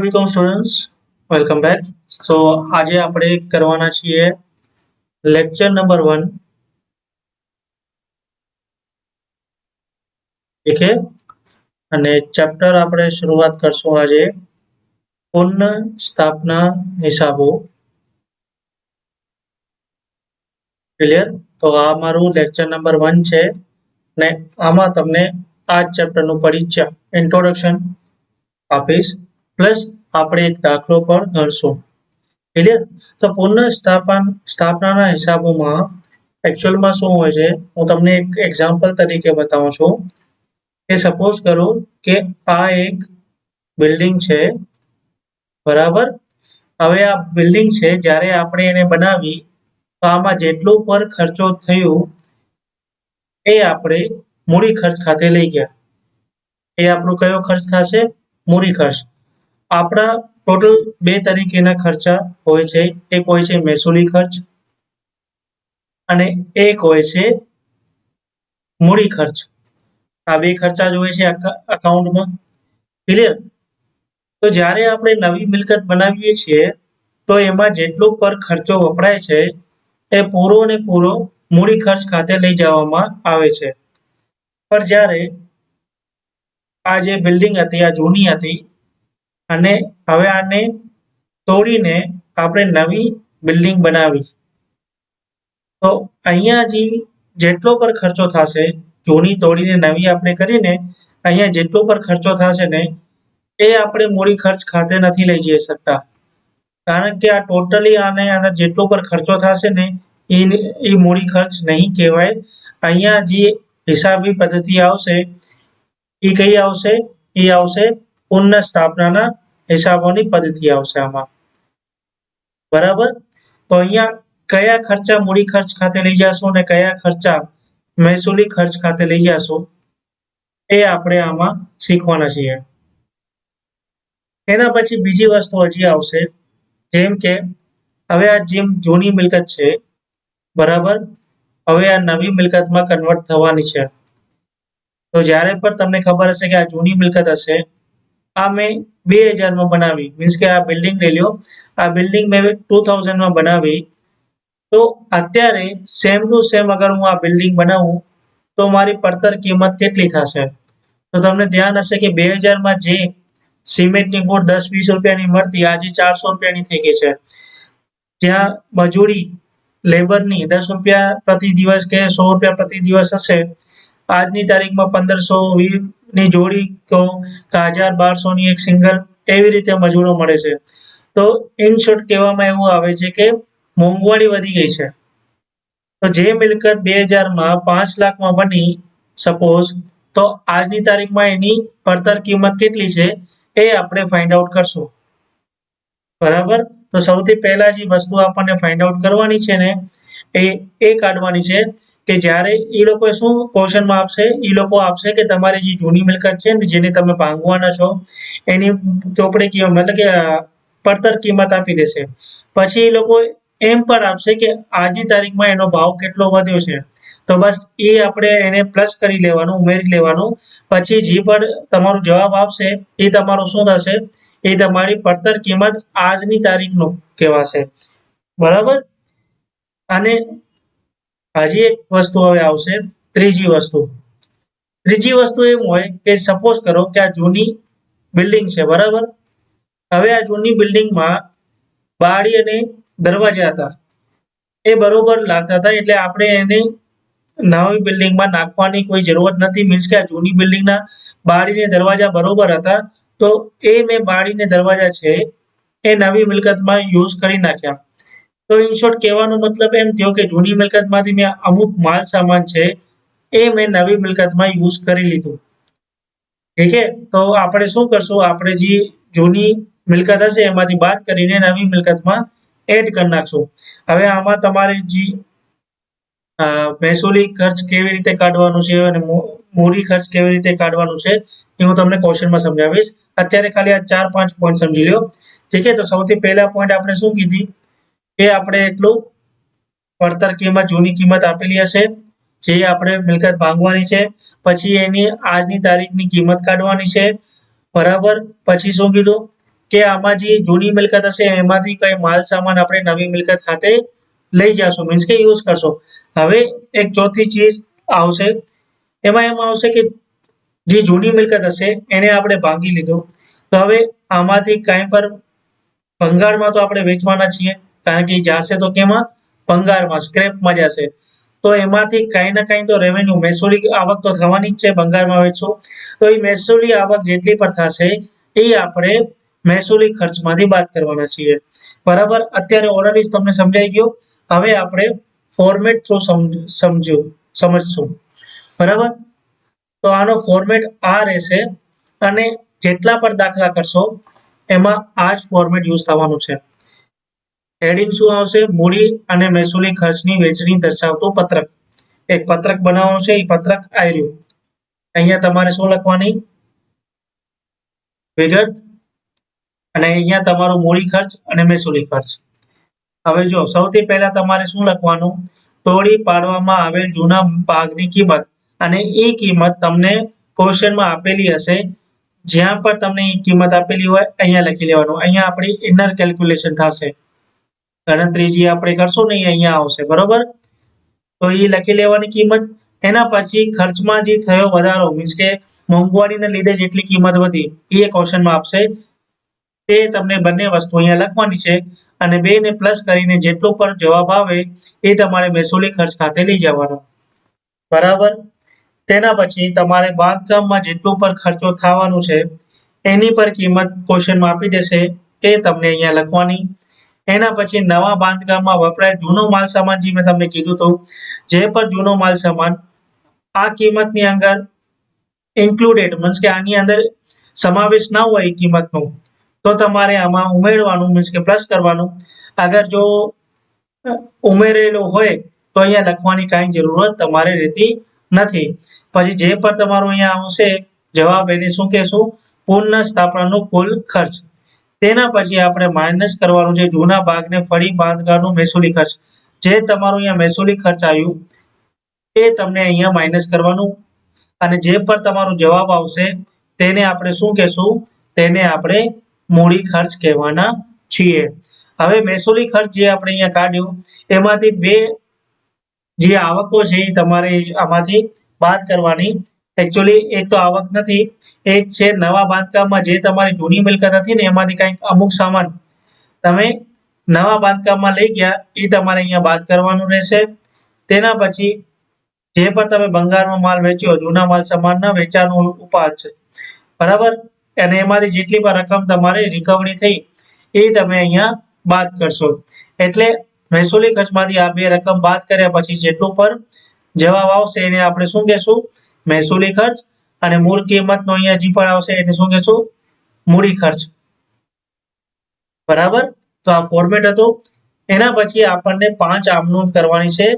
Hello students welcome back so આજે આપણે કરવાના છીએ લેક્ચર નંબર વન છે અને ચેપ્ટર આપણે શરૂઆત કરશું આજે પુનઃ સ્થાપના હિસાબો. ક્લિયર તો આ મારું લેક્ચર નંબર વન છે. ને આમાં તમને આ ચેપ્ટરનું પરિચય ઇન્ટ્રોડક્શન આપીશ. પ્લસ આપણે એક દાખલો પણ ગણશું. ક્લિયર તો પુનઃ સ્થાપન, સ્થાપનાના હિસાબોમાં એકચ્યુઅલમાં શું હોય છે? હું તમને એક એક્ઝામ્પલ તરીકે બતાવું છું. કે સપોઝ કરો કે આ એક બિલ્ડિંગ છે. બરાબર? હવે આ બિલ્ડિંગ છે, જ્યારે આપણે એને બનાવી, તો આમાં જેટલું પર ખર્ચો થયો, એ આપણે મૂડી ખર્ચ ખાતે લઈ ગયા. એ આપણો કયો ખર્ચ થશે? મૂડી ખર્ચ. આપણા ટોટલ બે તરીકેના ખર્ચા હોય છે. એક હોય છે મહેસૂલી ખર્ચ અને એક હોય છે મૂડી ખર્ચ. આ બે ખર્ચા જ હોય છે અકાઉન્ટમાં ક્લિયર તો જ્યારે આપણે નવી મિલકત બનાવીએ છીએ, તો એમાં જેટલો પર ખર્ચો વપરાય છે, એ પૂરો ને પૂરો મૂડી ખર્ચ ખાતે લઈ જવામાં આવે છે. પણ જ્યારે આ જે બિલ્ડિંગ હતી, આ જૂની હતી અને હવે આને તોડીને આપણે નવી બિલ્ડિંગ બનાવી. તો અહીંયા જે જેટલો પર ખર્ચો થશે, જૂની તોડીને નવી આપણે કરીને અહીંયા જેટલો પર ખર્ચો થશે ને, એ આપણે મૂડી ખર્ચ ખાતે નથી લઈ જઈ શકતા. કારણ કે આ ટોટલી આને આના જેટલો પર ખર્ચો થશે ને, એ એ મૂડી ખર્ચ નહીં કહેવાય. અહીંયા જે હિસાબી પદ્ધતિ આવશે, એ કઈ આવશે? એ આવશે પુનઃ સ્થાપનાના હિસાબોની પદ્ધતિ આવશે આમાં. બરાબર? તો અહીંયા કયા ખર્ચા મૂડી ખર્ચ ખાતે લઈ જશો અને કયા ખર્ચા મહેસૂલી ખર્ચ ખાતે લઈ જશો એ આપણે આમાં શીખવાના છીએ. એના પછી બીજી વસ્તુ હજી આવશે, જેમ કે હવે આ જેમ જૂની મિલકત છે, બરાબર? હવે આ નવી મિલકતમાં કન્વર્ટ થવાની છે. તો જ્યારે પણ તમને ખબર હશે કે આ જૂની મિલકત હશે આ મેં બે હજારમાં બનાવી. મીન્સ કે આ બિલ્ડિંગ લઈ લ્યો. આ બિલ્ડિંગ મેં ટુ થાઉઝન્ડમાં બનાવી. તો અત્યારે સેમ ટુ સેમ અગર હું આ બિલ્ડિંગ બનાવું, તો મારી પડતર કિંમત કેટલી થશે? તો તમને ધ્યાન હશે કે બે હજારમાં જે સિમેન્ટની ગોળ દસ વીસ રૂપિયાની મળતી, આજે ચારસો રૂપિયાની થઈ ગઈ છે. ત્યાં મજૂરી લેબરની દસ રૂપિયા પ્રતિ દિવસ કે સો રૂપિયા પ્રતિ દિવસ હશે. આજની તારીખમાં પંદરસો ની જોડી કહો કે હજાર બારસો ની એક સિંગલ એવી રીતે મજૂરો મળે છે. તો ઇન શોર્ટ કહેવામાં એવું આવે છે કે મોંઘવારી વધી ગઈ છે. તો જે મિલકત બે હજારમાં પાંચ લાખમાં બની સપોઝ તો આજની તારીખમાં એની પડતર કિંમત કેટલી છે એ આપણે ફાઇન્ડ આઉટ કરશું. બરાબર? તો સૌથી પહેલા જે વસ્તુ આપણને ફાઇન્ડ આઉટ કરવાની છે ને, એ એ કાઢવાની છે. કે જ્યારે એ લોકો શું ક્વેશ્ચનમાં આપશે? એ લોકો આપશે કે તમારી જે જૂની મિલકત છે ને જેને તમે ભાંગવાના છો, એની ચોપડી કિંમત, મતલબ કે પડતર કિંમત આપી દેશે. પછી એ લોકો એમ પણ આપશે કે આજની તારીખમાં એનો ભાવ કેટલો વધ્યો છે. તો બસ એ આપણે એને પ્લસ કરી લેવાનું, ઉમેરી લેવાનું. પછી જે પણ તમારો જવાબ આપશે એ તમારો શું થશે? એ તમારી પડતર કિંમત આજની તારીખનો કહેવાશે. બરાબર? અને હજી એક વસ્તુ હવે આવશે, ત્રીજી વસ્તુ. ત્રીજી વસ્તુ એમ હોય કે સપોઝ કરો કે આ જૂની બિલ્ડિંગ છે, બરાબર? હવે આ જૂની બિલ્ડિંગમાં બારી અને દરવાજા હતા. એ બરોબર લાગતા હતા એટલે આપણે એને નવી બિલ્ડિંગમાં નાખવાની કોઈ જરૂરત નથી. મીન્સ કે આ જૂની બિલ્ડિંગના બારી ને દરવાજા બરોબર હતા, તો એ મેં બારી ને દરવાજા છે, એ નવી મિલકતમાં યુઝ કરી નાખ્યા. તો ઇન શોર્ટ કહેવાનો મતલબ એમ થયો કે જૂની મિલકતમાંથી મેં અમુક માલ સામાન છે, એ મેં નવી મિલકતમાં યુઝ કરી લીધું. ઠીક છે? તો આપણે શું કરશું? આપણે જે જૂની મિલકત હશે, એમાંથી બાદ કરીને નવી મિલકતમાં એડ કરી નાખશું. હવે આમાં તમારે જે મહેસૂલી ખર્ચ કેવી રીતે કાઢવાનું છે અને મૂડી ખર્ચ કેવી રીતે કાઢવાનું છે, એ હું તમને ક્વેશ્ચનમાં સમજાવીશ. અત્યારે ખાલી આ ચાર પાંચ પોઈન્ટ સમજી લો ઠીક છે? તો સૌથી પહેલા પોઈન્ટ આપણે શું કીધી? કે આપણે એટલું પડતર કિંમત, જૂની કિંમત આપેલી હશે, જે આપણે મિલકત ભાંગવાની છે, પછી એની આજની તારીખની કિંમત કાઢવાની છે, બરાબર? પછી શું કીધું? કે આમાં જે જૂની મિલકત હશે, એમાંથી કઈ માલ સામાન આપણે નવી મિલકત ખાતે લઈ જશો મીન્સ કે યુઝ કરશો. હવે એક ચોથી ચીજ આવશે. એમાં એમ આવશે કે જે જૂની મિલકત હશે, એને આપણે ભાંગી લીધો. તો હવે આમાંથી કાંઈ પર ભંગાળમાં તો આપણે વેચવાના છીએ. કારણ કે જશે તો કેમાં? ભંગારમાં સ્ક્રેપમાં જશે. તો એમાંથી કાંઈ ના કાંઈ તો રેવન્યુ મહેસૂલી આવક તો થવાની જ છે, ભંગારમાં વેચો. તો એ મહેસૂલી આવક જેટલી પણ થશે, એ આપણે મહેસૂલી ખર્ચમાંથી બાદ કરવાના છીએ. બરાબર? અત્યારે ઓરલી તમને સમજાઈ ગયો. હવે આપણે ફોર્મેટ થ્રુ સમજ્યું સમજશું. બરાબર? તો આનો ફોર્મેટ આ રહેશે અને જેટલા પણ દાખલા કરશો, એમાં આ જ ફોર્મેટ યુઝ થવાનું છે. હેડિંગ શું આવશે? મૂડી અને મહેસૂલી ખર્ચની વેચણી દર્શાવતો પત્રક. એક પત્રક બનાવવાનું છે એ પત્રક આવ્યું અહીંયા તમારે શું લખવાની? વિગત અને અહીંયા તમારો મૂડી ખર્ચ અને મહેસૂલી ખર્ચ. હવે જો, સૌથી પહેલા તમારે શું લખવાનું? તોડી પાડવામાં આવેલ જૂના ભાગની કિંમત અને એ કિંમત તમને ક્વેશ્ચનમાં આપેલી હશે. જ્યાં પણ તમને એ કિંમત આપેલી હોય, અહીંયા લખી લેવાનું. અહીંયા આપણી ઇનર કેલ્ક્યુલેશન થશે. ગણતરી જે આપણે કરશું ને અહીંયા આવશે, બરોબર? તો એ લખી લેવાની કિંમત. એના પછી ખર્ચમાં જે થયો વધારો મીન્સ કે મોંઘવારીને લીધે જેટલી કિંમત વધી, એ ક્વેશ્ચનમાં આપશે. તે તમને બંને વસ્તુ અહીંયા લખવાની છે અને બે ને પ્લસ કરીને જેટલો પણ જવાબ આવે, એ તમારે મહેસૂલી ખર્ચ ખાતે લઈ જવાનો. બરાબર? તેના પછી તમારે બાંધકામમાં જેટલો પણ ખર્ચો થવાનો છે, એની પર કિંમત ક્વેશ્ચનમાં આપી દેશે. એ તમને અહીંયા લખવાની. એના પછી નવા બાંધકામમાં વપરાય જૂનો માલ સામાન જે મેં તમને કીધું હતું, જે પણ જૂનો માલ સામાન, આ કિંમતની અંદર ઇન્ક્લુડેડ મીન્સ કે આની અંદર સમાવેશ ના હોય એ કિંમતનો, તો તમારે આમાં ઉમેરવાનું મીન્સ કે પ્લસ કરવાનું. અગર જો ઉમેરેલો હોય, તો અહીંયા લખવાની કાંઈ જરૂરત તમારે રહેતી નથી. પછી જે પણ તમારું અહીંયા આવશે, જવાબ એને શું કહેશું? પુનઃ સ્થાપનાનો કુલ ખર્ચ. તેના પછી આપણે માઇનસ કરવાનું છે. જૂના ભાગને ફરી બાંધકામનું મહેસૂલી ખર્ચ. જે તમારું અહીંયા મહેસૂલી ખર્ચ આવ્યું, એ તમને અહીંયા માઇનસ કરવાનું. અને જે પર તમારો જવાબ આવશે, તેને આપણે શું કહેશું? તેને આપણે મૂડી ખર્ચ કહેવાના છીએ. હવે મહેસૂલી ખર્ચ જે આપણે અહીંયા કાઢ્યો, એમાંથી બે જે આવકો છે એ તમારે આમાંથી બાદ કરવાની એકચ્યુઅલી એક તો આવક નથી, એક છે નવા બાંધકામમાં જે તમારી જૂની મિલકત હતી ને એમાંથી કંઈક અમુક સામાન તમે નવા બાંધકામમાં લઈ ગયા, એ તમારે અહીંયા બાદ કરવાનું રહેશે. તેના પછી જે પણ તમે બંગાળમાં માલ વેચ્યો, જૂના માલ સામાનના વેચાણનું ઉપાદ છે. બરાબર? અને એમાંથી જેટલી પણ રકમ તમારે રિકવરી થઈ, એ તમે અહીંયા બાદ કરશો. એટલે મહેસૂલી ખર્ચમાંથી આ બે રકમ બાદ કર્યા પછી જેટલું પર જવાબ આવશે એને આપણે શું કહેશું? મહેસૂલી ખર્ચ અને મૂળ કિંમતનો અહીંયા જે પણ આવશે એને શું કહેશું? મૂડી ખર્ચ. બરાબર? તો આ ફોર્મેટ હતું. એના પછી આપણને પાંચ આમનોંધ કરવાની છે.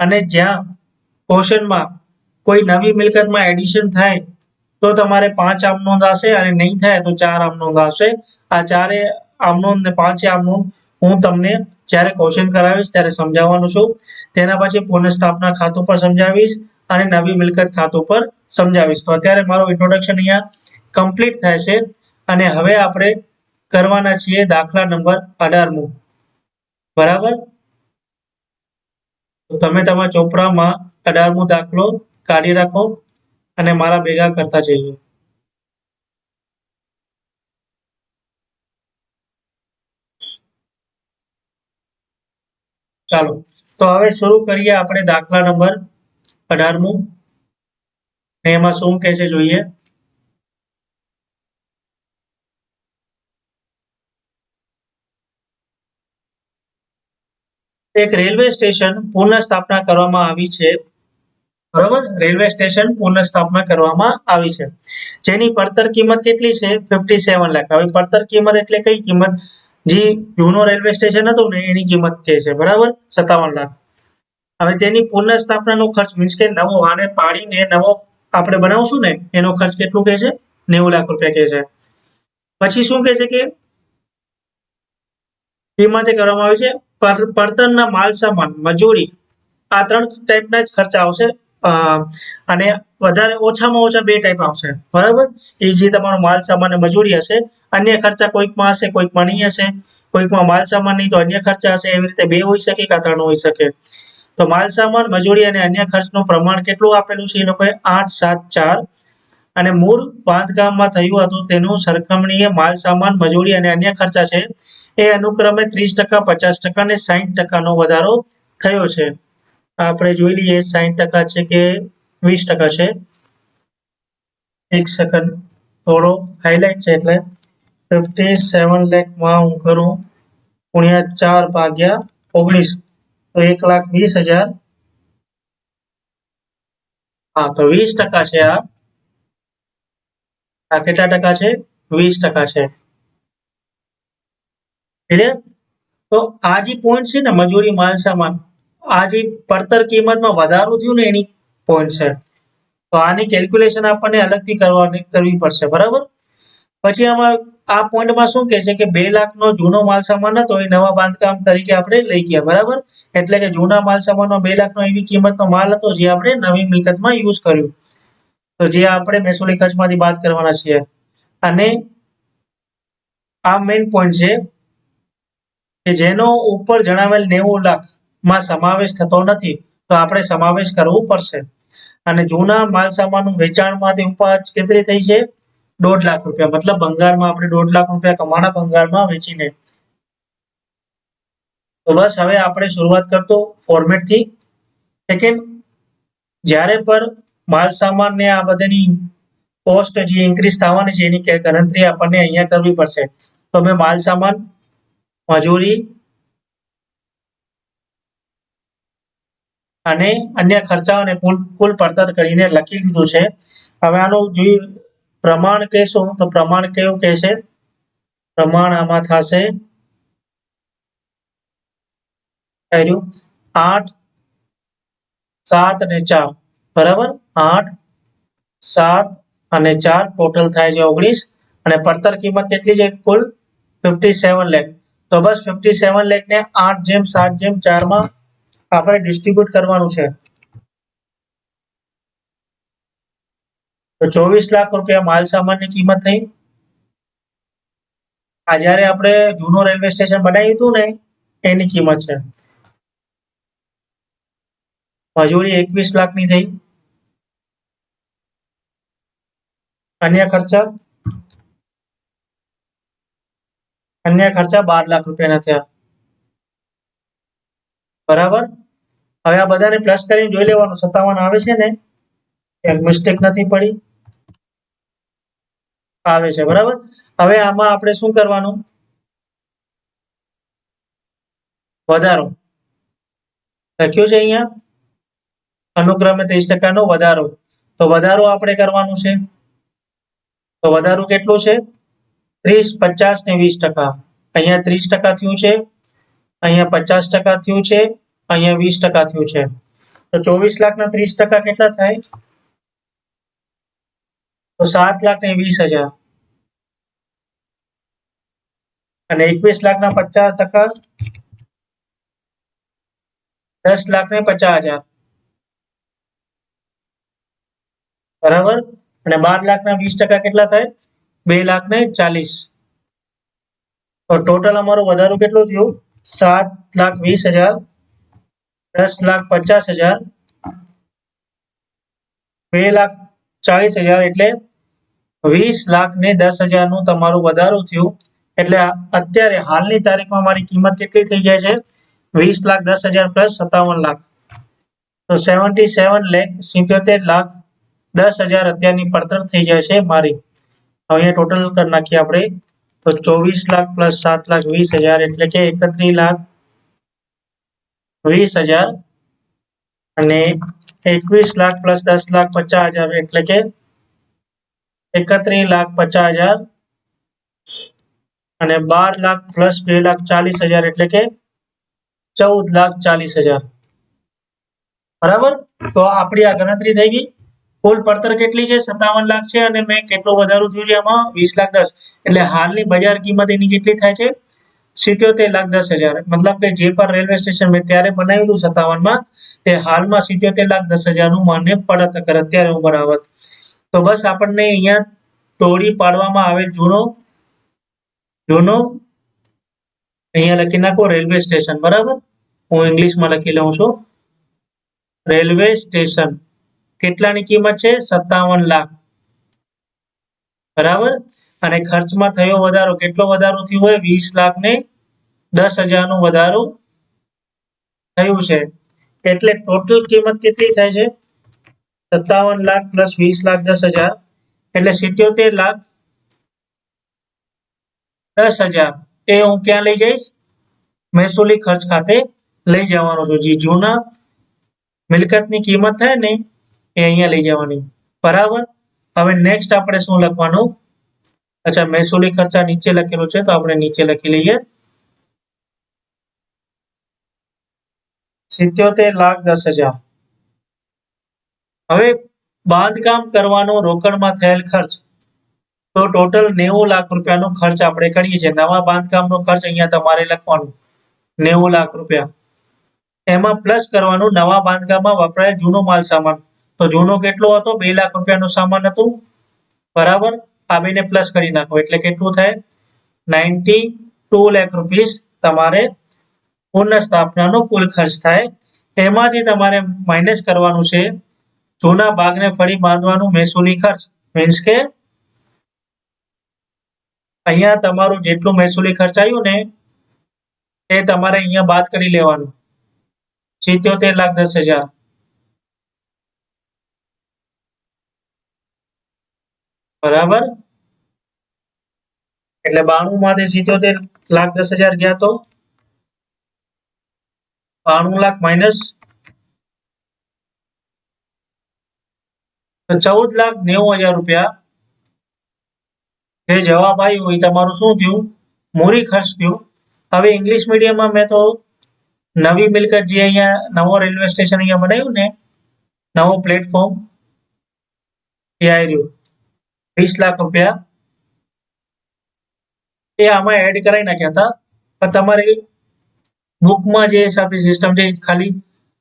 અને જ્યાં ક્વેશ્ચનમાં કોઈ નવી મિલકતમાં એડિશન થાય, તો તમારે પાંચ આમનોંધ આવશે અને નહીં થાય તો ચાર આમનોંધ આવશે. આ ચારે આમનોંધ ને પાંચે આમનોંધ હું તમને જ્યારે ક્વેશ્ચન કરાવીશ ત્યારે સમજાવવાનું છું. તેના પછી પુનઃસ્થાપના ખાતું પર સમજાવીશ. અને નવી મિલકત ખાતું પર સમજાવીશ. તો અત્યારે મારું ઇન્ટ્રોડક્શન અહીંયા કમ્પ્લીટ થાય છે અને હવે આપણે કરવાના છીએ દાખલા નંબર અઢારમું. બરાબર? તમે તમારા ચોપડામાં અઢારમો દાખલો કાઢી રાખો અને મારા ભેગા કરતા જઈએ. ચાલો. તો હવે શરૂ કરીએ આપણે દાખલા નંબર અઢારમું એમાં શું કહે છે જોઈએ? એક રેલવે સ્ટેશન પુનઃ સ્થાપના કરવામાં આવી છે. બરોબર? રેલવે સ્ટેશન પુનઃ સ્થાપના કરવામાં આવી છે. જેની પડતર કિંમત કેટલી છે? Fifty seven lakh. હવે પડતર કિંમત એટલે કઈ કિંમત? જે જૂનો રેલવે સ્ટેશન હતું ને, એની કિંમત કહે છે. બરાબર? સત્તાવન લાખ. હવે તેની પુનઃસ્થાપનાનો ખર્ચ મીન્સ કે નવો આને પાડીને નવો આપણે બનાવશું ને, એનો ખર્ચ કેટલું કહે છે? નેવું લાખ રૂપિયા કહે છે. પછી શું કહે છે કે કિંમતે કરવામાં આવી છે પડતરના માલ સામાન, મજૂરી, આ ત્રણ ટાઈપના જ ખર્ચા આવશે અને વધારે ઓછામાં ઓછા બે ટાઈપ આવશે. બરાબર? એ જે તમારો માલ સામાન મજૂરી હશે, અન્ય ખર્ચા કોઈકમાં હશે, કોઈકમાં નહીં હશે. કોઈકમાં માલ સામાન નહીં તો અન્ય ખર્ચા હશે, એવી રીતે બે હોઈ શકે કે ત્રણ હોઈ શકે? તો માલ સામાન, મજૂરી અને અન્ય ખર્ચનું પ્રમાણ કેટલું આપેલું છે? એ લોકોએ આઠ, સાત, ચાર અને મૂળ બાંધકામમાં થયું હતું. તેનું સરખામણીએ માલ સામાન, મજૂરી અને અન્ય ખર્ચા છે. એ અનુક્રમે ત્રીસ ટકા, પચાસ ટકા અને સાહીઠ ટકાનો વધારો થયો છે. આપણે જોઈ લઈએ સાહીઠ ટકા છે કે વીસ ટકા છે? એક સેકન્ડ થોડો હાઇલાઇટ છે એટલે ફિફ્ટી સેવન લેખમાં હું કરું, ગુણ્યા ચાર ભાગ્યા ઓગણીસ. તો એક લાખ વીસ હજાર. હા, તો વીસ ટકા છે આ. કેટલા ટકા છે? વીસ ટકા છે. તો આ જે પોઈન્ટ છે ને મજૂરી માલ સામાન, આ જે પડતર કિંમતમાં વધારો થયું ને એની પોઈન્ટ છે. તો આની કેલ્ક્યુલેશન આપણને અલગથી કરવાની, કરવી પડશે, બરાબર? પછી આમાં આ પોઈન્ટમાં શું કહે છે કે બે લાખનો જૂનો માલ સામાન હતો, એ નવા બાંધકામ તરીકે આપણે લઈ ગયા, બરાબર? એટલે કે જૂના માલ સામાનનો બે લાખનો એવી કિંમતનો માલ હતો જે આપણે નવી મિલકતમાં યુઝ કર્યું. તો જે આપણે મહેસૂલી ખર્ચમાંથી બાદ કરવાના છીએ. અને આ મેઇન પોઈન્ટ છે કે જેનો ઉપર જણાવેલ નેવું લાખમાં સમાવેશ થતો નથી, તો આપણે સમાવેશ કરવો પડશે. અને જૂના માલ સામાનનું વેચાણમાંથી ઉપજ કેટલી થઈ છે? દોઢ લાખ રૂપિયા. મતલબ બંગાળમાં આપણે દોઢ લાખ રૂપિયા કમાણા બંગાળમાં વેચીને. તો બસ હવે આપણે શરૂઆત કરતો ફોર્મેટથી સેકન્ડ જ્યારે પર માલ સામાન ને આ બધાની કોસ્ટ જે ઇન્ક્રીઝ થવાની છે એની ગણતરી આપણને અહીંયા કરવી પડશે. તો મેં માલ સામાન, મજૂરી અને અન્ય ખર્ચાઓને કુલ કુલ પડતર કરીને લખી દીધું છે. હવે આનું જે પ્રમાણ કહેશું, તો પ્રમાણ કેવું કહેશે? પ્રમાણ આમાં થશે. આઠ, સાત અને ચાર. બરાબર? આઠ, સાત અને ચાર ટોટલ થાય છે ઓગણીસ. અને પડતર કિંમત કેટલી છે? કુલ ફિફ્ટી સેવન લેખ તો બસ ફિફ્ટી સેવન લેખ ને આઠ જેમ સાત જેમ ચારમાં આપણે ડિસ્ટ્રીબ્યુટ કરવાનું છે. તો ચોવીસ લાખ રૂપિયા માલ સામાનની કિંમત થઈ. આ જયારે આપણે જૂનો રેલવે સ્ટેશન બનાવ્યું હતું ને, એની કિંમત છે. મજૂરી એકવીસ લાખની થઈ. અન્ય ખર્ચા? અન્ય ખર્ચા બાર લાખ રૂપિયાના થયા. બરાબર? હવે આ બધાને પ્લસ કરીને જોઈ લેવાનું. સત્તાવન આવે છે ને, એક મિસ્ટેક નથી પડી. આવે છે, બરાબર? હવે આમાં આપણે શું કરવાનું? વધારો. લખ્યું છે અહીંયા? અનુક્રમે ત્રીસ ટકાનો વધારો. તો વધારો આપણે કરવાનું છે. તો વધારો કેટલું છે? ત્રીસ, પચાસ ને વીસ ટકા. અહીંયા ત્રીસ ટકા થયું છે. અહીંયા પચાસ ટકા થયું છે. અહીંયા વીસ ટકા થયું છે. તો ચોવીસ લાખ ના ત્રીસ ટકા કેટલા થાય? તો સાત લાખ ને વીસ હજાર અને એકવીસ લાખ ના પચાસ ટકા દસ લાખ ને પચાસ હજાર બરાબર અને બાર લાખ ના વીસ ટકા કેટલા થાય બે લાખ ને ચાલીસ તો ટોટલ અમારું વધારો કેટલું થયું સાત લાખ વીસ હજાર દસ લાખ પચાસ હજાર બે લાખ ચાલીસ હજાર એટલે વીસ લાખ ને દસ હજારનું તમારું વધારો થયું. એટલે અત્યારે હાલની તારીખમાં મારી કિંમત કેટલી થઈ જાય છે? વીસ લાખ દસ હજાર પ્લસ સત્તાવન લાખ. તો સેવન્ટી સેવન લેખ સિત્યોતેર લાખ દસ હજાર અત્યારની પડતર થઈ જાય છે મારી. હવે ટોટલ કરી નાખીએ આપણે. તો ચોવીસ લાખ પ્લસ સાત લાખ વીસ હજાર એટલે કે એકત્રીસ લાખ વીસ હજાર. અને એકવીસ લાખ પ્લસ દસ લાખ પચાસ હજાર, એટલે કે એકત્રીસ લાખ પચાસ હજાર અને બાર લાખ પ્લસ બે લાખ ચાલીસ હજાર, એટલે કે ચૌદ લાખ ચાલીસ હજાર. બરાબર? તો આપણી આ ગણતરી થઈ ગઈ. કુલ પડતર કેટલી છે? સત્તાવન લાખ છે અને મેં કેટલો વધારો થયું છે એમાં? વીસ લાખ દસ. એટલે હાલની બજાર કિંમત એની કેટલી થાય છે? સિત્યોતેર લાખ દસ હજાર. મતલબ કે જે પણ રેલવે સ્ટેશન મેં ત્યારે બનાવ્યું હતું સત્તાવનમાં તે હાલમાં સિત્યોતેર લાખ દસ હજારનું માન્ય પડત કરે અત્યારે હું બનાવત તો બસ આપણને અહીંયા તોડી પાડવામાં આવેલ જૂનો જૂનો અહીંયા લખી નાખો રેલવે સ્ટેશન, બરાબર? હું ઇંગ્લિશમાં લખી લઉં છું. રેલવે સ્ટેશન કેટલાની કિંમત છે? સત્તાવન લાખ. બરાબર? અને ખર્ચમાં થયો વધારો કેટલો વધારો થયો હોય? વીસ લાખ ને દસ હજાર નો વધારો થયું છે. એટલે ટોટલ કિંમત કેટલી થાય છે? સત્તાવન લાખ પ્લસ વીસ લાખ દસ હજાર. એટલે સિત્યોતેર લાખ દસ હજાર. એ હું ક્યાં લઈ જઈશ? મહેસૂલી ખર્ચ ખાતે લઈ જવાનો છું. જે જૂના મિલકતની કિંમત થાય ને, એ અહીંયા લઈ જવાની. બરાબર? હવે નેક્સ્ટ આપણે શું લખવાનું? અચ્છા, મહેસૂલી ખર્ચા નીચે લખેલું છે, તો આપણે નીચે લખી લઈએ. સિત્યોતેર લાખ દસ હજાર. હવે બાંધકામ કરવાનો રોકડમાં થયેલ ખર્ચ. તો ટોટલ નેવું લાખ રૂપિયાનો ખર્ચ આપણે કરીએ છીએ. નવા બાંધકામનો ખર્ચ અહીંયા તમારે લખવાનું. નેવું લાખ રૂપિયા. એમાં પ્લસ કરવાનું નવા બાંધકામમાં વપરાયેલ જૂનો માલ સામાન. તો જૂનો કેટલો હતો? બે લાખ રૂપિયાનો સામાન હતું. બરાબર? આ બેને પ્લસ કરી નાખો. એટલે કેટલું થાય? નાઇન્ટી ટુ લાખ રૂપીસ તમારે પુનઃ સ્થાપનાનો કુલ ખર્ચ થાય. એમાંથી તમારે માઇનસ કરવાનું છે. જૂના ભાગને ફરી બાંધવાનું મહેસૂલી ખર્ચ. મીન્સ કે અહીંયા તમારું જેટલું મહેસૂલી ખર્ચ આવ્યું ને, એ તમારે અહીંયા બાદ કરી લેવાનું. સિત્યોતેર લાખ દસ હજાર. બરાબર? એટલે બાણું માંથી સિત્યોતેર લાખ દસ હજાર ગયા તો બાણું લાખ માઇનસ ચૌદ લાખ નેવું હજાર રૂપિયા. જે જવાબ આવ્યો એ તમારું શું થયું? મૂરી ખર્ચ થયું. હવે ઇંગ્લિશ મીડિયમમાં મેં તો નવી મિલકત જે અહીંયા નવો રેલવે સ્ટેશન અહીંયા બનાવ્યું ને, નવો પ્લેટફોર્મ એ આવી રહ્યું. વીસ લાખ રૂપિયા. એ આમાં એડ કરાવી નાખ્યા હતા. પણ તમારી બુકમાં જે એસઆરપી સિસ્ટમ છે ખાલી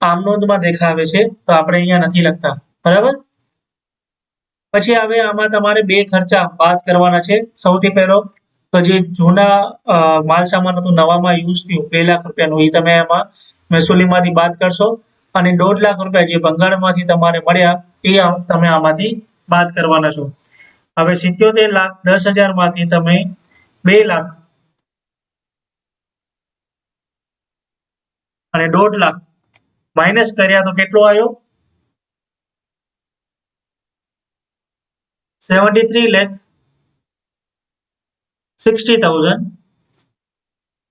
આમ નોંધમાં દેખાવે છે, તો આપણે અહીંયા નથી લખતા. બરાબર? પછી હવે આમાં તમારે બે ખર્ચા બાદ કરવાના છે. સૌથી પહેલો, તો જે જૂના માલ સામાન હતું, નવામાં યુઝ થયું, બે લાખ રૂપિયાનું, એ તમે એમાં મહેસૂલીમાંથી બાદ કરશો. અને દોઢ લાખ રૂપિયા જે બંગાળમાંથી તમારે મળ્યા, એ તમે આમાંથી બાદ કરવાના છો. હવે સિત્યોતેર લાખ દસ હજારમાંથી તમે બે લાખ અને દોઢ લાખ. માઇનસ કર્યા તો કેટલો આવ્યો? Seventy three lakh sixty thousand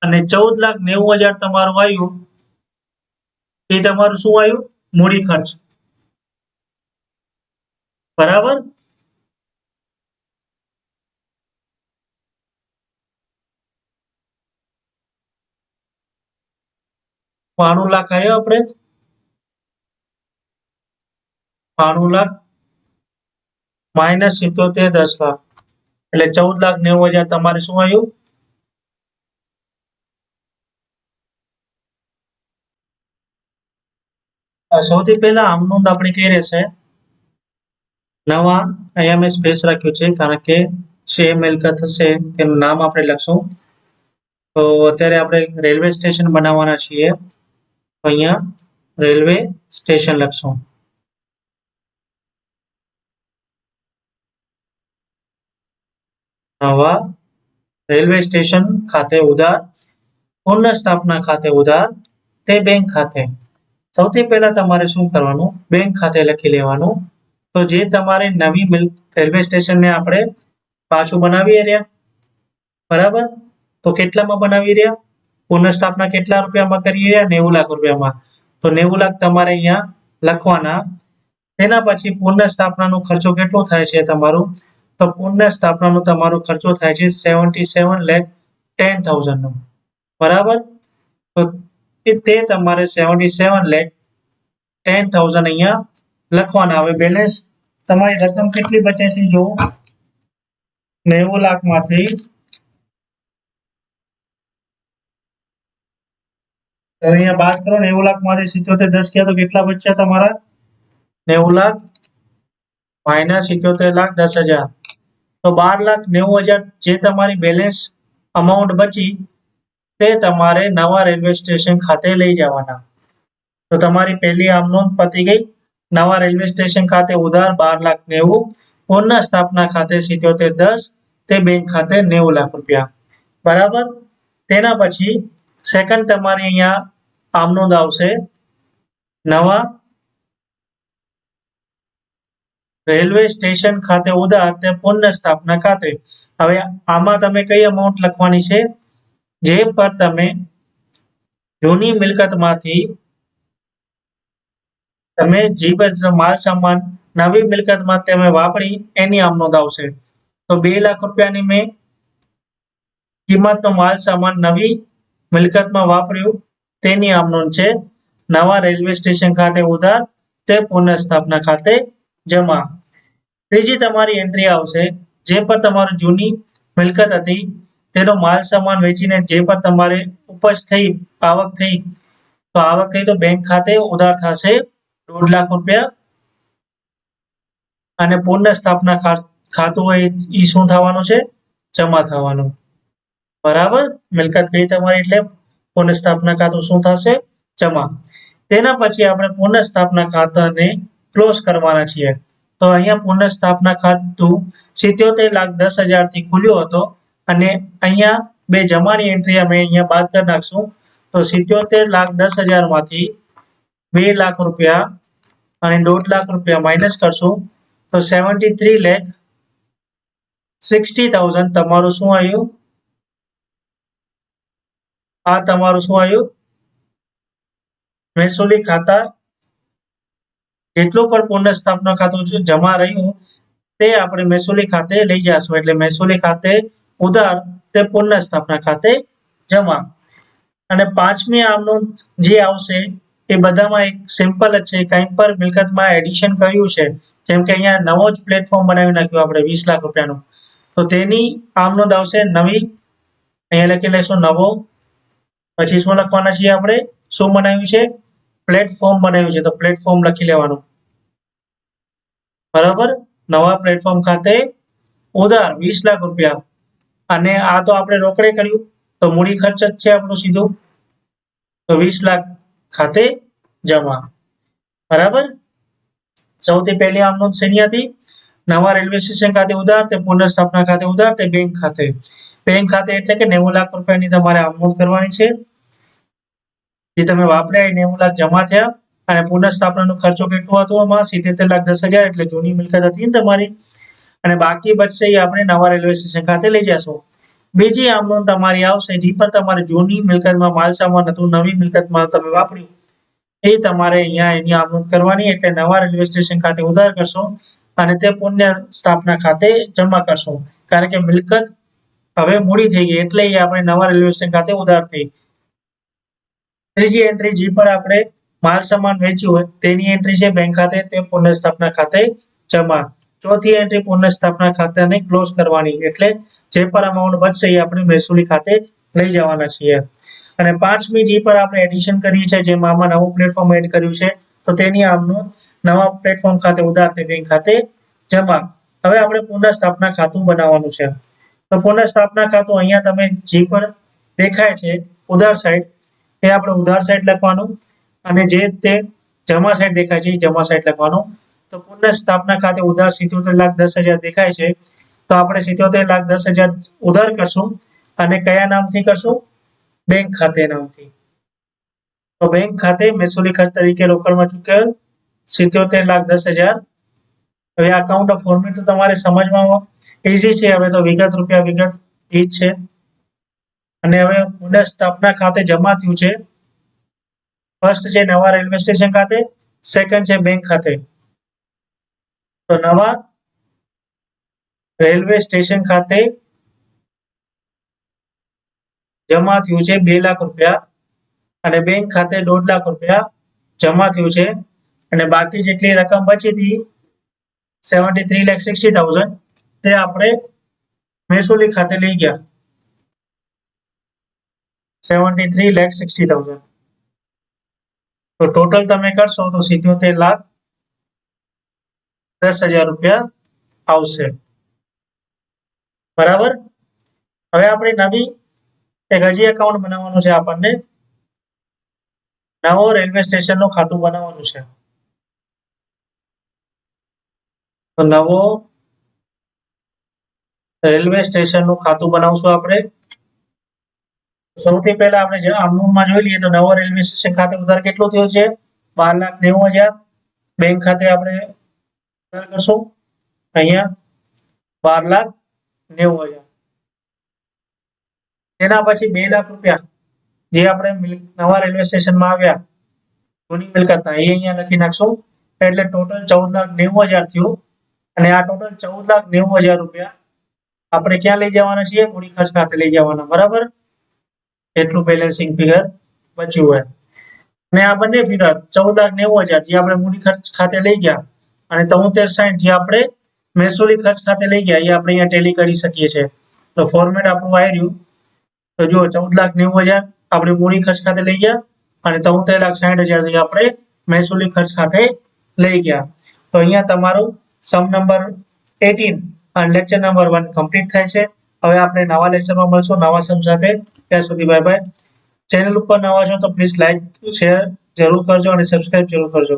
અને ચૌદ લાખ નેવું હજાર તમારું આવ્યું. એ તમારું શું આવ્યું? મૂડી ખર્ચ. બરાબર? બાણું લાખ આવ્યો આપણે? બાણું લાખ? માઇનસ સિત્તોતેર દસ લાખ. એટલે ચૌદ લાખ નેવું હજાર તમારે શું આવ્યું? સૌથી પહેલા આમ આપણી કઈ રહેશે. નવા અહીંયા મેં સ્પેસ રાખ્યું છે, કારણ કે શે મિલકત હશે તેનું નામ આપણે લખશું. તો અત્યારે આપણે રેલવે સ્ટેશન બનાવવાના છીએ. અહીંયા રેલવે સ્ટેશન લખશું. નવા રેલવે સ્ટેશન ખાતે ઉધાર પુનઃ સ્થાપના ખાતે ઉધાર, તે બેંક ખાતે. સૌથી પહેલા તમારે શું કરવાનું? બેંક ખાતે લખી લેવાનું. તો જે તમારે નવી રેલવે સ્ટેશનને આપણે પાછું બનાવી રહ્યા. બરાબર? તો કેટલામાં બનાવી રહ્યા? પુનઃસ્થાપના કેટલા રૂપિયામાં કરીએ નેવું લાખ રૂપિયામાં. તો નેવું લાખ તમારે અહીંયા લખવાના. તેના પછી પુનઃસ્થાપનાનો ખર્ચો કેટલો થાય છે તમારું? તો પુનઃસ્થાપનાનો તમારો ખર્ચો થાય છે સેવન્ટી સેવન લેખ ટેન થાઉઝન્ડનો. બરાબર? તો તે તમારે સેવન્ટી સેવન લેખ ટેન થાઉઝન્ડ અહીંયા લખવાના. આવે બેલેન્સ તમારી રકમ કેટલી બચે છે? જો નેવું લાખમાંથી તો અહીંયા બાદ કરો, નેવું લાખમાંથી સિત્યોતેર, દસ ગયા તો કેટલા બચ્યા તમારા? નેવું લાખ? માઇનસ સિત્યોતેર લાખ, દસ હજાર. તો બાર લાખ નેવું હજાર જે તમારી બેલેન્સ અમાઉન્ટ બચી, તે તમારે નવા રેલવે સ્ટેશન ખાતે લઈ જવાના. તો તમારી પહેલી આમનોંધ પતી ગઈ. નવા રેલવે સ્ટેશન ખાતે ઉધાર બાર લાખ નેવું, પુનઃ સ્થાપના ખાતે સિત્યોતેર, દસ, તે બેંક ખાતે નેવું લાખ રૂપિયા. બરાબર? તેના પછી સેકન્ડ તમારી અહીંયા આમનોંધ આવશે નવા રેલવે સ્ટેશન ખાતે ઉદાર તે પુનઃ સ્થાપના ખાતે. હવે આમાં તમે કઈ અમાઉન્ટ લખવાની છે? જે પર તમે જૂની મિલકતમાંથી તમે જે માલ સામાન નવી મિલકતમાં તમે વાપરી એની આમનોંધ આવશે તો બે લાખ રૂપિયાની મેં કિંમતનો માલ સામાન નવી મિલકતમાં વાપર્યું. તેની આમનોંધ છે, નવા રેલવે સ્ટેશન ખાતે ઉધાર, તે પુનઃસ્થાપના ખાતે જમા. ત્રીજી તમારી એન્ટ્રી આવશે, જે પર તમારી જૂની મિલકત હતી, તેનો માલ સામાન વેચીને જે પર તમારે ઉપજ થઈ, આવક થઈ, તો આવક થઈ તો બેંક ખાતે ઉધાર થશે, દોઢ લાખ રૂપિયા. અને પુનઃસ્થાપના ખાતું હોય એ શું થવાનું છે? જમા થવાનું. બરાબર? મિલકત ગઈ તમારી એટલે પુનઃ સ્થાપના ખાતું શું થશે? જમા. તેના પછી આપણે પુનઃ સ્થાપના ખાતાને ક્લોઝ કરવાના છીએ. તો અહીંયા પુનઃ સ્થાપના ખાતું સિત્યોતેર લાખ દસ હજારથી ખુલ્યો હતો અને અહીંયા બે જમાની એન્ટ્રી અમે અહીંયા બાદ કરી નાખશું. તો સિત્યોતેર લાખ દસ હજારમાંથી બે લાખ રૂપિયા અને દોઢ લાખ રૂપિયા માઇનસ કરશું. તો seventy three lakh sixty thousand તમારું શું આવ્યું? આ તમારું શું આવ્યું? મહેસૂલી ખાતા જેટલું પણ પુનઃ સ્થાપના ખાતું જમા રહ્યું, તે આપણે મહેસૂલી ખાતે લઈ જશું એટલે મહેસૂલી ખાતે ઉધાર, તે પુનઃ સ્થાપના ખાતે જમા. અને પાંચમી આમનું જે આવશે, એ બધામાં એક સિમ્પલ જ છે. કંઈક પર મિલકતમાં એડિશન કર્યું છે, જેમ કે અહીંયા નવો જ પ્લેટફોર્મ બનાવી નાખ્યું આપણે, વીસ લાખ રૂપિયાનું. તો તેની આમનોંધ આવશે નવી, અહીંયા લખી લઈશું, નવો પછી શું લખવાના છીએ આપણે? શું બનાવ્યું છે? પ્લેટફોર્મ બનાવ્યું છે. તો પ્લેટફોર્મ લખી લેવાનું. બરાબર? નવા પ્લેટફોર્મ ખાતે ઉધાર, વીસ લાખ રૂપિયા. અને આ તો આપણે રોકડે કર્યું. તો મૂડી ખર્ચ જ છે આપણું સીધું. તો વીસ લાખ ખાતે જમા. બરાબર? સૌથી પહેલી આમ નોંધ શેની હતી? નવા રેલવે સ્ટેશન ખાતે ઉધાર, તે પુનઃસ્થાપના ખાતે ઉધાર, તે બેંક ખાતે. બેંક ખાતે એટલે કે નેવું લાખ રૂપિયાની તમારે આમ કરવાની છે. જે તમે વાપર્યા નેવું લાખ જમા થયા અને પુનઃસ્થાપનાનો ખર્ચો કેટલો હતો આમાં? સિત્તેર લાખ દસ હજાર એટલે જૂની મિલકત હતી ને તમારી. અને બાકી બચશે એ આપણે નવા રેલવે સ્ટેશન ખાતે લઈ જશું બીજી આમ તમારી આવશે, જે પણ તમારે જૂની મિલકતમાં માલ સામાન હતું, નવી મિલકતમાં તમે વાપર્યું, એ તમારે અહીંયા એની આમદ કરવાની એટલે નવા રેલવે સ્ટેશન ખાતે ઉધાર કરશો અને તે પુણ્ય સ્થાપના ખાતે જમા કરશો. કારણ કે મિલકત હવે મૂડી થઈ ગઈ. એટલે આપણે નવા રેલવે સ્ટેશન ખાતે ઉધાર ત્રીજી એન્ટ્રી જે પર આપણે માલ સામાન વેચ્યું હોય, તેની એન્ટ્રી છે બેંક ખાતે, તે પુનઃસ્થાપના ખાતે જમા. ચોથી એન્ટ્રી પુનઃસ્થાપના ખાતાને ક્લોઝ કરવાની. એટલે જે પર અમાઉન્ટ બચશે એ આપણે મહેસૂલી ખાતે લઈ જવાના છીએ. અને પાંચમી જે પર આપણે એડિશન કરીએ છીએ, જેમાં આમાં નવું પ્લેટફોર્મ એડ કર્યું છે, તો તેની આમનું નવા પ્લેટફોર્મ ખાતે ઉધાર બેંક ખાતે જમા. હવે આપણે પુનઃસ્થાપના ખાતું બનાવવાનું છે. તો પુનઃસ્થાપના ખાતું અહીંયા તમે જે પણ દેખાય છે ઉધાર સાઈડ એ આપણે ઉધાર સાઈડ લખવાનું અને જે તે જમા સાઈડ દેખાય છે જમા સાઈડ લખવાનું. તો પુનઃ સ્થાપના ખાતે ઉધાર સિત્યોતેર લાખ દસ હજાર દેખાય છે. તો આપણે સિત્યોતેર લાખ દસ હજાર ઉધાર કરશું અને કયા નામથી કરશું? બેંક ખાતે નામથી. તો બેંક ખાતે મહેસૂલી ખર્ચ તરીકે રોકડમાં ચૂક્યો સિત્યોતેર લાખ દસ હજાર. હવે અકાઉન્ટ ઓફ ફોર્મેટ તો તમારે સમજવામાં ઇઝી છે, હવે તો વિગત રૂપિયા વિગત એ જ છે. અને હવે પુનઃ સ્થાપના ખાતે જમા થયું છે. ફર્સ્ટ છે નવા રેલવે સ્ટેશન ખાતે સેકન્ડ છે બેંક ખાતે. તો નવા રેલવે સ્ટેશન ખાતે જમા થયું છે બે લાખ રૂપિયા અને બેંક ખાતે દોઢ લાખ રૂપિયા જમા થયું છે. અને બાકી જેટલી રકમ બચી હતી seventy three lakh sixty thousand તે આપણે મહેસૂલી ખાતે લઈ ગયા. Seventy three lakh sixty thousand તો ટોટલ તમે કરશો તો સિત્યોતેર લાખ દસ હજાર રૂપિયા આવશે. બરાબર? હવે આપણે નવી એક હજી એકાઉન્ટ બનાવવાનું છે આપણને. નવો રેલવે સ્ટેશનનું ખાતું બનાવવાનું છે. તો નવો રેલવે સ્ટેશનનું ખાતું બનાવશું આપણે. સૌથી પહેલા આપણે આમનૂરમાં જોઈ લઈએ તો નવો રેલવે સ્ટેશન ખાતે ઉધાર કેટલો થયો છે? બાર લાખ નેવું હજાર. બેંક ખાતે આપણે ઉધાર કરશું. અહીંયા બાર લાખ નેવું હજાર. તેના પછી બે લાખ રૂપિયા જે આપણે નવા રેલવે સ્ટેશનમાં આવ્યા. જૂની મિલકતના, એ અહીંયા લખી નાખશું. એટલે ટોટલ ચૌદ લાખ નેવું હજાર થયું. અને આ ટોટલ ચૌદ લાખ નેવું હજાર રૂપિયા આપણે ક્યાં લઈ જવાના છીએ? મૂડી ખર્ચ ખાતે લઈ જવાના, બરાબર? એટલું બેલેન્સિંગ ફિગર બચ્યું હોય. અને આ બંને ફિગર ચૌદ લાખ નેવું હજાર, જે આપણે મૂડી ખર્ચ ખાતે લઈ ગયા અને તોતેર સાઠ જે આપણે મહેસૂલી ખર્ચ ખાતે લઈ ગયા, એ આપણે અહીંયા ટેલી કરી શકીએ છીએ. તો ફોર્મેટ આપણું આવી રહ્યું. તો જો ચૌદ લાખ નેવું હજાર આપણે મૂડી ખર્ચ ખાતે લઈ ગયા અને તોતેર લાખ સાઠ હજાર આપણે મહેસૂલી ખર્ચ ખાતે લઈ ગયા. તો અહીંયા તમારું sum number eighteen lecture number one complete થાય છે. હવે આપણે નવા લેક્ચરમાં મળશું. નવા સમ સાથે. ત્યાં સુધી બાય બાય ચેનલ ઉપર નવા છો તો પ્લીઝ લાઈક શેર જરૂર કરજો અને સબસ્ક્રાઇબ જરૂર કરજો.